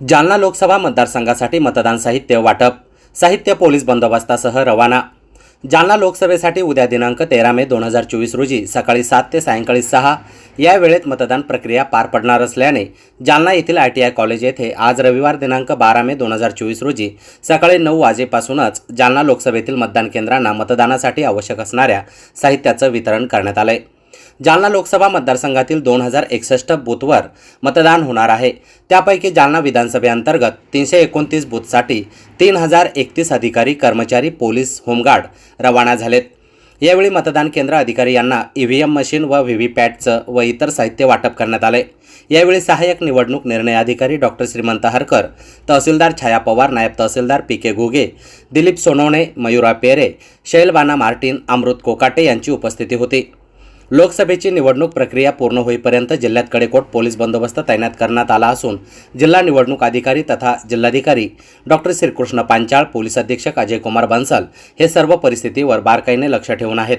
जालना लोकसभा मतदारसंघासाठी मतदान साहित्य वाटप साहित्य पोलीस बंदोबस्तासह रवाना. जालना लोकसभेसाठी उद्या दिनांक तेरा मे दोन हजार चोवीस रोजी सकाळी सात ते सायंकाळी सहा या वेळेत मतदान प्रक्रिया पार पडणार असल्याने जालना येथील आय टी आय कॉलेज येथे आज रविवार दिनांक बारा मे दोन हजार चोवीस रोजी सकाळी नऊ वाजेपासूनच जालना लोकसभेतील मतदान केंद्रांना मतदानासाठी आवश्यक असणाऱ्या साहित्याचं वितरण करण्यात आलं आहे जालना लोकसभा मतदारसंघातील दोन हजार एकसष्ट बूथवर मतदान होणार आहे. त्यापैकी जालना विधानसभेअंतर्गत तीनशे एकोणतीस बूथसाठी तीन हजार एकतीस अधिकारी कर्मचारी पोलीस होमगार्ड रवाना झालेत. यावेळी मतदान केंद्र अधिकारी यांना ई व्ही एम मशीन व व्ही व्ही पॅटचं व इतर साहित्य वाटप करण्यात आले. यावेळी सहाय्यक निवडणूक निर्णय अधिकारी डॉक्टर श्रीमंत हरकर तहसीलदार छाया पवार नायब तहसीलदार P K Ghuge Dilip Sonawane Mayura Pere Shailbana Martin अमृत कोकाटे यांची उपस्थिती होती. लोकसभेची निवडणूक प्रक्रिया पूर्ण होईपर्यंत जिल्ह्यात कडेकोट पोलीस बंदोबस्त तैनात करण्यात आला असून जिल्हा निवडणूक अधिकारी तथा जिल्हाधिकारी डॉक्टर श्रीकृष्ण पांचाळ पोलीस अधीक्षक अजय कुमार बन्सल हे सर्व परिस्थितीवर बारकाईने लक्ष ठेवून आहेत.